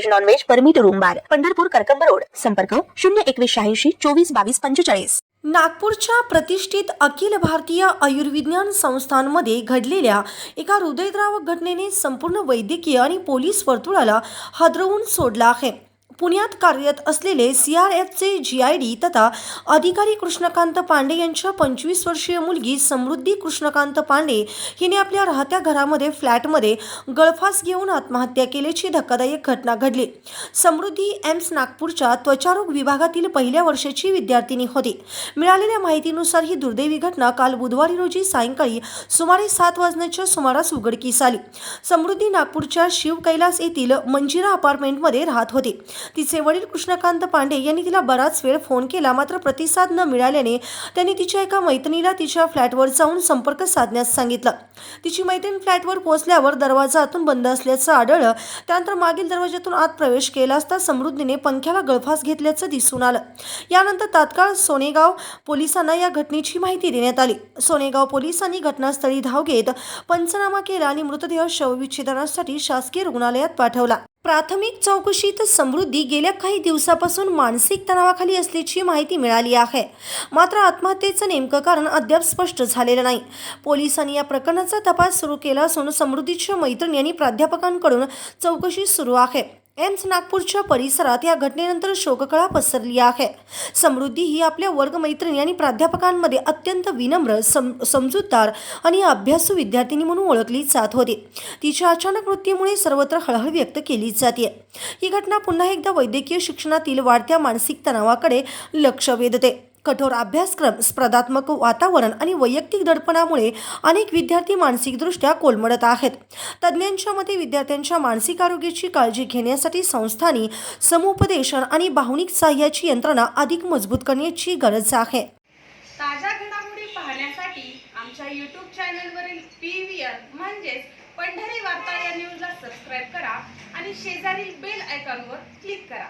veg non veg permit room bar Pandharpur Karkamb road. संपर्क शून्य एकवीस शहाऐंशी चोवीस बावीस पंचेचाळीस. नागपूरच्या प्रतिष्ठित अखिल भारतीय आयुर्विज्ञान संस्थांमध्ये घडलेल्या एका हृदयद्रावक घटनेने संपूर्ण वैद्यकीय आणि पोलीस वर्तुळाला हादरवून सोडला आहे. पुण्यात कार्यरत असलेले सी आर एफचे जी आय डी तथा अधिकारी कृष्णकांत पांडे यांच्या पंचवीस वर्षीय मुलगी समृद्धी कृष्णकांत पांडे हिने आपल्या राहत्या घरामध्ये फ्लॅटमध्ये गळफास घेऊन आत्महत्या केल्याची धक्कादायक घटना घडली. समृद्धी एम्स नागपूरच्या त्वचारोग विभागातील पहिल्या वर्षाची विद्यार्थिनी होती. मिळालेल्या माहितीनुसार ही दुर्दैवी घटना काल बुधवारी रोजी सायंकाळी सुमारे सात वाजण्याच्या सुमारास उघडकीस आली. समृद्धी नागपूरच्या शिव कैलास येथील मंजिरा अपार्टमेंटमध्ये राहत होते. तिचे वडील कृष्णकांत पांडे यांनी तिला बराच वेळ फोन केला मात्र प्रतिसाद न मिळाल्याने त्यांनी तिच्या एका मैत्रिणीला तिच्या फ्लॅटवर जाऊन संपर्क साधण्यास सांगितलं. तिची मैत्रीण फ्लॅटवर पोहोचल्यावर दरवाजा आतून बंद असल्याचं आढळलं. त्यानंतर मागील दरवाजातून आत प्रवेश केला असता समृद्धीने पंख्याला गळफास घेतल्याचं दिसून आलं. यानंतर तात्काळ सोनेगाव पोलिसांना या घटनेची माहिती देण्यात आली. सोनेगाव पोलिसांनी घटनास्थळी धाव घेत पंचनामा केला आणि मृतदेह शवविच्छेदनासाठी शासकीय रुग्णालयात पाठवला. प्राथमिक चौकशीत समृद्धी गेल्या काही दिवसापासून मानसिक तणावाखाली असल्याची माहिती मिळाली आहे. मात्र आत्महत्येचं नेमकं कारण अद्याप स्पष्ट झालेलं नाही. पोलिसांनी या प्रकरणाचा तपास सुरू केला असून समृद्धीच्या मैत्रिणी आणि प्राध्यापकांकडून चौकशी सुरू आहे. एम्स नागपूरच्या परिसरात या घटनेनंतर शोककळा पसरली आहे. समृद्धी ही आपल्या वर्गमैत्रिणी आणि प्राध्यापकांमध्ये अत्यंत विनम्र सम समजूतदार आणि अभ्यासू विद्यार्थिनी म्हणून ओळखली जात होती. तिच्या अचानक मृत्यूमुळे सर्वत्र हळहळ व्यक्त केली जाते. ही घटना पुन्हा एकदा वैद्यकीय शिक्षणातील वाढत्या मानसिक तणावाकडे लक्ष वेधते. कठोर अभ्यासक्रम स्पर्धात्मक वातावरण आणि वैयक्तिक दडपणामुळे अनेक विद्यार्थी मानसिकदृष्ट्या कोलमडत आहेत. तज्ज्ञांच्या मते विद्यार्थ्यांच्या मानसिक आरोग्याची काळजी घेण्यासाठी संस्थांनी समुपदेशन आणि भावनिक सहाय्याची यंत्रणा अधिक मजबूत करण्याची गरज आहे. ताज्या घडामोडी पाहण्यासाठी आमच्या यूट्यूब चॅनलवरील पी व्ही आर म्हणजेच पंढरी वार्ता या न्यूजला सबस्क्राईब करा आणि शेजारील बेल आयकॉनवर क्लिक करा.